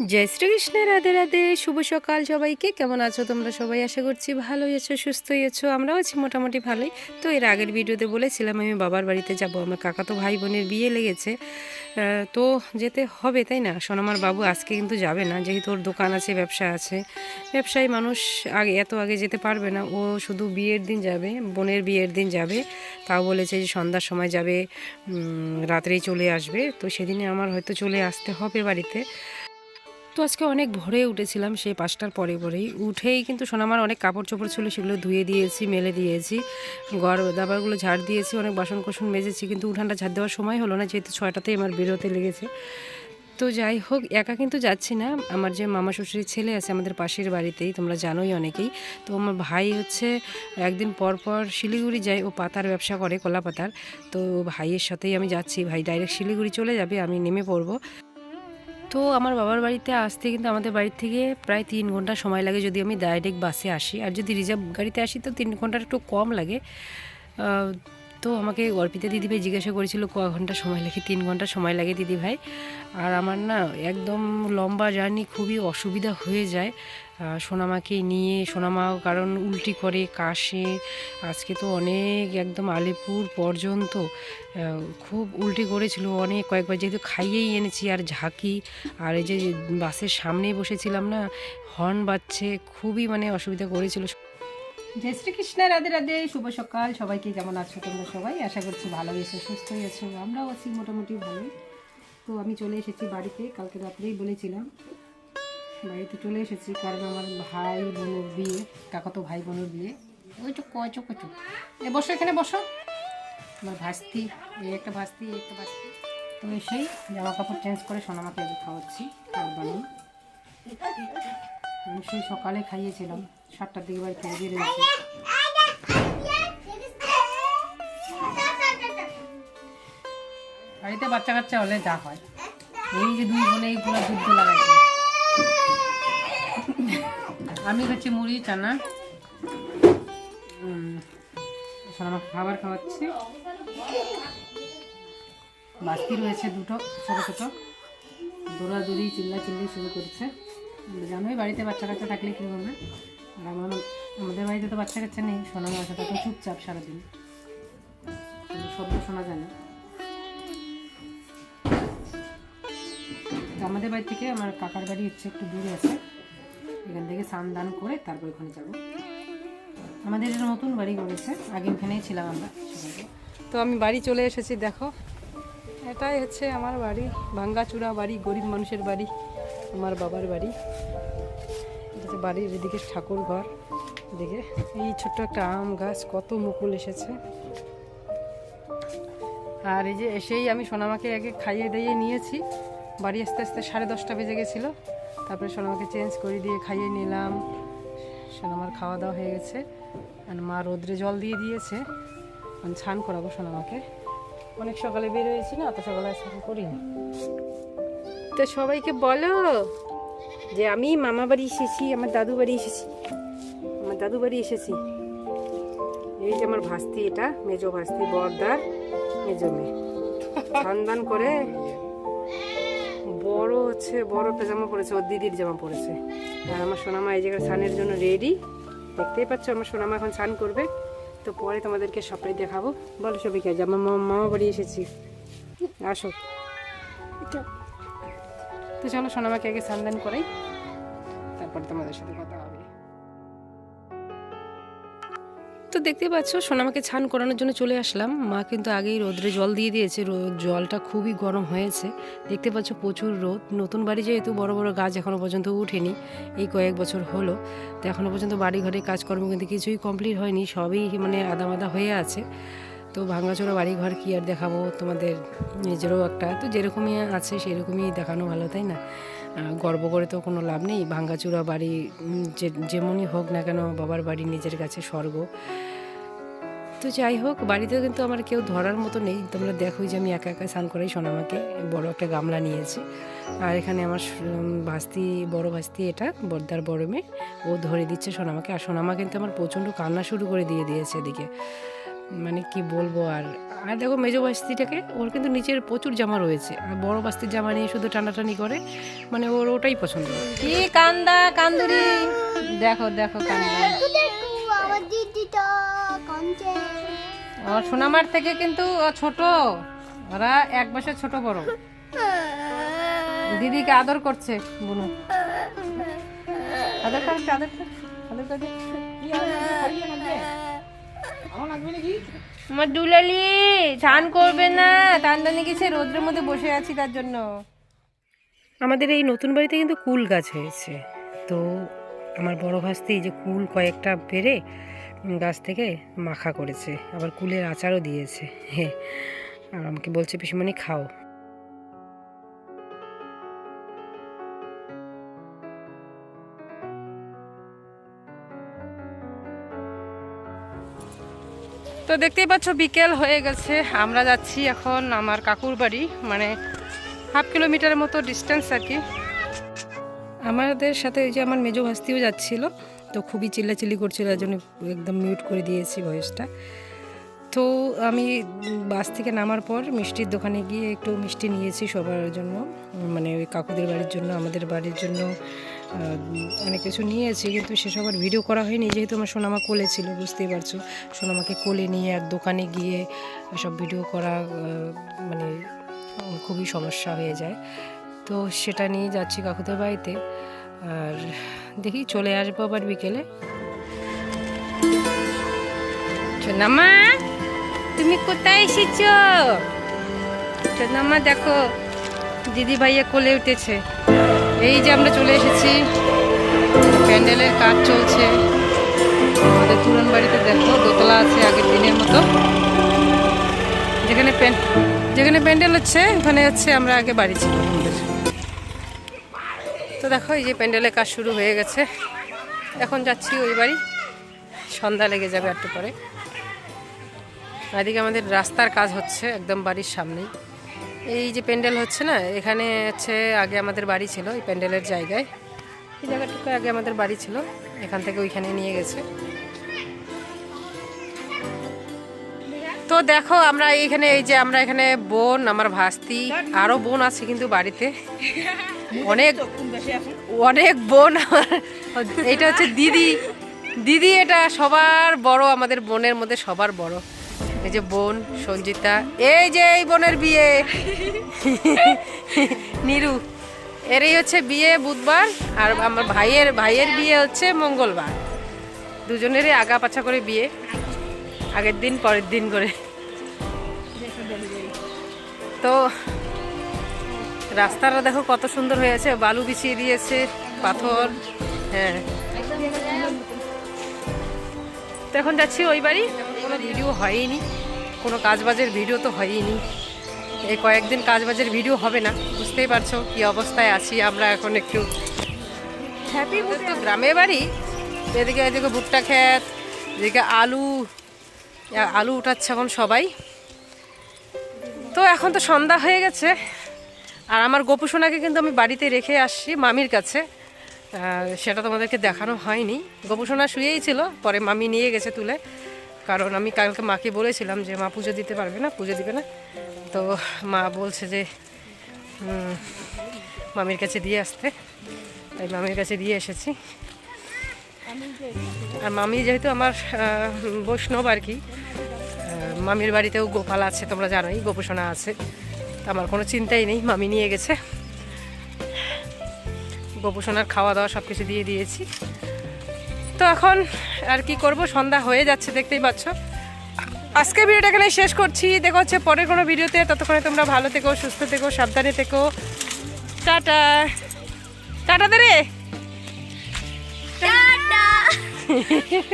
জয় শ্রীকৃষ্ণ, রাধে রাধে, শুভ সকাল সবাইকে। কেমন আছো তোমরা সবাই? আশা করছি ভালোই আছো, সুস্থই আছো, আমরাও আছি মোটামুটি ভালোই। তো এর আগের ভিডিওতে বলেছিলাম আমি বাবার বাড়িতে যাব, আমার কাকা তো ভাই বোনের বিয়ে লেগেছে। তো যেতে হবে, তাই না? সোনামার বাবু আজকে কিন্তু যাবে না, যেহেতু ওর দোকান আছে, ব্যবসা আছে। ব্যবসায়ী মানুষ আগে, এত আগে যেতে পারবে না। ও শুধু বিয়ের দিন যাবে, বোনের বিয়ের দিন যাবে। তাও বলেছে যে সন্ধ্যার সময় যাবে রাত্রেই চলে আসবে। তো সেদিনে আমার হয়তো চলে আসতে হবে বাড়িতে। তো আজকে অনেক ভোরে উঠেছিলাম, সেই পাঁচটার পরে পরেই। উঠেই কিন্তু সোনামার অনেক কাপড় চোপড় ছিল, সেগুলো ধুয়ে দিয়েছি, মেলে দিয়েছি, ঘর দাবারগুলো ঝাড় দিয়েছি, অনেক বাসন কোসন মেজেছি, কিন্তু উঠানটা ঝাড় দেওয়ার সময় হলো না, যেহেতু ছয়টাতেই আমার বেরোতে লেগেছে। তো যাই হোক, একা কিন্তু যাচ্ছি না। আমার যে মামা শ্বশুরের ছেলে আছে আমাদের পাশের বাড়িতেই, তোমরা জানোই অনেকেই। তো আমার ভাই হচ্ছে একদিন পর পর শিলিগুড়ি যায়, ও পাতার ব্যবসা করে, কলা পাতার। তো ভাইয়ের সাথেই আমি যাচ্ছি, ভাই ডাইরেক্ট শিলিগুড়ি চলে যাবে, আমি নেমে পড়ব। তো আমার বাবার বাড়িতে আসতে কিন্তু আমাদের বাড়ি থেকে প্রায় তিন ঘণ্টা সময় লাগে যদি আমি ডাইরেক্ট বাসে আসি। আর যদি রিজার্ভ গাড়িতে আসি তো তিন ঘণ্টার একটু কম লাগে। তো আমাকে অর্পিতা দিদিভাই জিজ্ঞাসা করেছিল, ক ঘণ্টা সময় লাগে? তিন ঘণ্টা সময় লাগে দিদিভাই আর আমার না একদম লম্বা জার্নি খুবই অসুবিধা হয়ে যায়। সোনামাকে নিয়ে, সোনামা কারণ উল্টি করে কাশে, আজকে তো অনেক একদম আলিপুর পর্যন্ত। খুব উল্টি করেছিল, অনেক কয়েকবার যেহেতু খাইয়েই এনেছি আর ঝাঁকি, আর এই যে বাসের সামনেই বসেছিলাম না, হর্ন বাজছে, খুবই মানে অসুবিধা করেছিল। জয় শ্রীকৃষ্ণ, রাধে রাধে, শুভ সকাল। সবাইকে কেমন আছো তোমরা সবাই? আশা করছি ভালো আছো সুস্থই আছো। আমরাও আছি মোটামুটি ভালোই। তো আমি চলে এসেছি বাড়িতে, কালকে রাত্রেই বলেছিলাম। বাড়িতে চলে এসেছি কারণ আমার ভাই বোনের বিয়ে, কাকাতো ভাই বোনের বিয়ে। ওই তো কচো কচো এ, বসো এখানে, বসো। আমার ভাস্তি, এই একটা ভাস্তি, এই একটা ভাস্তি। তো এসেই জামা কাপড় চেঞ্জ করে সোনামাকে খাওয়াচ্ছি বানিয়ে। আমি সেই সকালে খাইয়েছিলাম। সাতটার দিকে বাড়ি থেকে বেরিয়েছি বাড়িতে বাচ্চা কাচ্চা হলে যা হয়। এই যে দুই বোনে এই পুরো যুদ্ধ লাগাইছে আমি হচ্ছে মুড়ি চানা আমাকে খাবার খাওয়াচ্ছি। বাস্তি রয়েছে দুটো ছোটো ছোটো। দৌড়াদৌড়ি চিল্লা চিল্লি শুরু করছে। জানোই বাড়িতে বাচ্চা কাচ্চা থাকলে কী হবে? আমাদের বাড়িতে তো বাচ্চা কাচ্চা নেই শোনা বাচ্চাটা তো চুপচাপ সারাদিন। শব্দ শোনা যায় না। আমাদের বাড়ি থেকে আমার কাকার বাড়ি হচ্ছে একটু দূরে আছে। এখান থেকে স্নান দান করে তারপর ওখানে যাব। আমাদের এটা নতুন বাড়ি করেছে, আগে ওখানেই ছিলাম আমরা তো আমি বাড়ি চলে এসেছি, দেখো। এটাই হচ্ছে আমার বাড়ি, ভাঙ্গাচূড়া বাড়ি, গরিব মানুষের বাড়ি, আমার বাবার বাড়ি। বাড়ির এদিকে ঠাকুর ঘর এদিকে এই ছোট্ট একটা আম গাছ, কত মুকুল এসেছে। আর এই যে এসেই আমি সোনামাকে আগে খাইয়ে দাইয়ে নিয়েছি। বাড়ি আস্তে আস্তে সাড়ে দশটা বেজে গেছিল। তারপরে সোনামাকে চেঞ্জ করে দিয়ে খাইয়ে নিলাম। সোনামার খাওয়া দাওয়া হয়ে গেছে। আর মা রোদ্রে জল দিয়ে দিয়েছে। আমি স্নান করাবো সোনামাকে। অনেক সকালে বের হয়েছি না অত সকালে স্নান করিনি। তো সবাইকে বলো। যে আমি মামা বাড়ি এসেছি, আমার দাদু বাড়ি এসেছি। আমার দাদু বাড়ি এসেছি। এই যে আমার ভাস্তি এটা, মেজো ভাস্তি, বর্দার, মেজো মেয়ে। স্নান দান করে বড় হচ্ছে, বড় একটা জামা পরেছে, ওর দিদির জামা পরেছে। আর আমার সোনামা এই জায়গায় স্নানের জন্য রেডি দেখতেই পাচ্ছ, আমার সোনামা এখন স্নান করবে। তো পরে তোমাদেরকে সবটাই দেখাবো। বলো সবাইকে যে আমার মামা বাড়ি এসেছি। আসো। তো চলো সোনামাকে আগে স্নান দান করাই। তারপর তোমাদের সাথে কথা হবে। তো দেখতে পাচ্ছ, সোনামাকে ছান করানোর জন্য চলে আসলাম। মা কিন্তু আগেই রোদ্রে জল দিয়ে দিয়েছে। রোদ জলটা খুবই গরম হয়েছে। দেখতে পাচ্ছ প্রচুর রোদ। নতুন বাড়ি যেহেতু বড় বড় গাছ এখনও পর্যন্ত উঠেনি। এই কয়েক বছর হলো। তো এখনও পর্যন্ত বাড়ি ঘরে কাজকর্ম কিন্তু কিছুই কমপ্লিট হয়নি। সবই মানে আদা মাদা হয়ে আছে। তো ভাঙাচোরা বাড়ি ঘর কি আর দেখাবো? তোমাদের নিজেরও একটা। তো যেরকমই আছে সেরকমই দেখানো ভালো, তাই না? গর্ব করে তো কোনো লাভ নেই। ভাঙ্গাচুরা বাড়ি যে, যেমনই হোক না কেন, বাবার বাড়ি নিজের কাছে স্বর্গ। তো যাই হোক, বাড়িতেও কিন্তু আমার কেউ ধরার মতো নেই। তোমরা দেখোই যে আমি একা একা স্নান করাই সোনামাকে। বড় একটা গামলা নিয়েছি। আর এখানে আমার ভাস্তি, বড় ভাস্তি এটা, বর্দার বড় মেয়ে। ও ধরে দিচ্ছে সোনামাকে। আর সোনামা কিন্তু আমার প্রচণ্ড কান্না শুরু করে দিয়ে দিয়েছে এদিকে। মানে কি বলব আর আর দেখো মেজো বাস্তিটাকে ওর কিন্তু নিচের প্রচুর জামা রয়েছে আর বড় বাস্তির জামা নিয়ে শুধু টানাটানি করে মানে ওর ওটাই পছন্দ। কি কান্দা কান্দুরি? দেখো দেখো কান্দা। আমার দিদিটা কাঁদছে। আমার সোনামার থেকে কিন্তু ও ছোট ওরা এক বছর ছোট বড়। দিদিকে আদর করছে বুনু। আদর করছে আদর করছে, আদর করছে আমার দুলালি চান করবে না। টানটানি গেছে রোদ্রের মধ্যে বসে আছি তার জন্য। আমাদের এই নতুন বাড়িতে কিন্তু কুল গাছ হয়েছে। তো আমার বড় ভাস্তি যে কুল কয়েকটা পেরে গাছ থেকে মাখা করেছে। আবার কুলের আচারও দিয়েছে। হ্যাঁ আর আমাকে বলছে পিসিমণি খাও। তো দেখতেই পাচ্ছ, বিকেল হয়ে গেছে। আমরা যাচ্ছি এখন আমার কাকুর বাড়ি মানে হাফ কিলোমিটারের মতো ডিস্টেন্স আর কি। আমাদের সাথে ওই যে আমার মেজো ভাস্তিও যাচ্ছিল, তো খুবই চিল্লাচিল্লি করছিল এর জন্য একদম মিউট করে দিয়েছি ভয়েসটা তো আমি বাস থেকে নামার পর মিষ্টির দোকানে গিয়ে একটু মিষ্টি নিয়েছি সবার জন্য মানে ওই কাকুদের বাড়ির জন্য, আমাদের বাড়ির জন্য। অনেক কিছু নিয়েছি, কিন্তু সেসব আর ভিডিও করা হয়নি, যেহেতু আমার সোনামা কোলে ছিল, বুঝতেই পারছ। সোনামাকে কোলে নিয়ে আর দোকানে গিয়ে সব ভিডিও করা মানে খুবই সমস্যা হয়ে যায়। তো সেটা নিয়ে যাচ্ছি কাকুদের বাড়িতে। আর দেখি চলে আসব আবার বিকেলে। সোনামা, তুমি কোথায় এসেছ? সোনামা, দেখো দিদি ভাইয়া কোলে উঠেছে। এই যে আমরা চলে এসেছি। প্যান্ডেলের কাজ চলছে। আমাদের তুরন বাড়িতে দেখো, দোতলা আছে আগের দিনের মতো। যেখানে যেখানে প্যান্ডেল হচ্ছে, ওখানে হচ্ছে আমরা আগে বাড়ি ছিল তো দেখো, এই যে প্যান্ডেলের কাজ শুরু হয়ে গেছে। এখন যাচ্ছি ওই বাড়ি। সন্ধ্যা লেগে যাবে একটু পরে। এদিকে আমাদের রাস্তার কাজ হচ্ছে একদম বাড়ির সামনেই। এই যে প্যান্ডেল হচ্ছে না, এখানে হচ্ছে আগে আমাদের বাড়ি ছিল, এই প্যান্ডেলের জায়গায়। এই জায়গাটুকু আগে আমাদের বাড়ি ছিল, এখান থেকে ওইখানে নিয়ে গেছে। তো দেখো, আমরা এইখানে, এই যে আমরা এখানে বোন, আমার ভাস্তি, আরও বোন আছে কিন্তু বাড়িতে। অনেক অনেক বোন। এটা হচ্ছে দিদি। দিদি এটা সবার বড়, আমাদের বোনের মধ্যে সবার বড়। এই যে বোন, সঞ্জিতা, এই যে এই বোনের বিয়ে। নিরু, এরই হচ্ছে বিয়ে বুধবার, আর আমার ভাইয়ের ভাইয়ের বিয়ে হচ্ছে মঙ্গলবার। দুজনেরই আগা পাছা করে বিয়ে, আগের দিন, পরের দিন করে। তো, রাস্তাটা দেখো কত সুন্দর হয়েছে, বালু বিছিয়ে দিয়েছে, পাথর হ্যাঁ। তো এখন যাচ্ছি ওই বাড়ি। কোনো ভিডিও হয়নি কোনো কাজবাজের ভিডিও তো হয়নি। এই কয়েকদিন কাজবাজের ভিডিও হবে না বুঝতেই পারছ কি অবস্থায় আছি আমরা এখন একটু। হ্যাপি তো গ্রামে বাড়ি এদিকে এদিকে ভুট্টা ক্ষেত এদিকে আলু আলু উঠাচ্ছে এখন সবাই। তো এখন তো সন্ধ্যা হয়ে গেছে আর আমার গোপুসোনাকে কিন্তু আমি বাড়িতে রেখে আসছি মামির কাছে। সেটা তোমাদেরকে দেখানো হয়নি। গোপুসোনা শুয়েই ছিল পরে মামি নিয়ে গেছে তুলে। কারণ আমি কালকে মাকে বলেছিলাম যে, মা, পুজো দিতে পারবে না, পুজো দিবে না। তো মা বলছে যে মামির কাছে দিয়ে আসতে। তাই মামির কাছে দিয়ে এসেছি। আর মামি যেহেতু আমার বৈষ্ণব আর কি মামির বাড়িতেও গোপাল আছে, তোমরা জানোই গোপোষণা আছে। তো আমার কোনো চিন্তাই নেই, মামি নিয়ে গেছে। গোপোষণার খাওয়া দাওয়া সব কিছু দিয়ে দিয়েছি। তো এখন আর কি করব? সন্ধ্যা হয়ে যাচ্ছে দেখতেই পাচ্ছ। আজকে ভিডিওটা এখানে শেষ করছি। দেখো হচ্ছে পরের কোনো ভিডিওতে। ততক্ষণে তোমরা ভালো থেকো সুস্থ থেকো সাবধানে থেকো। টাটা। টাটা দে রে। টাটা।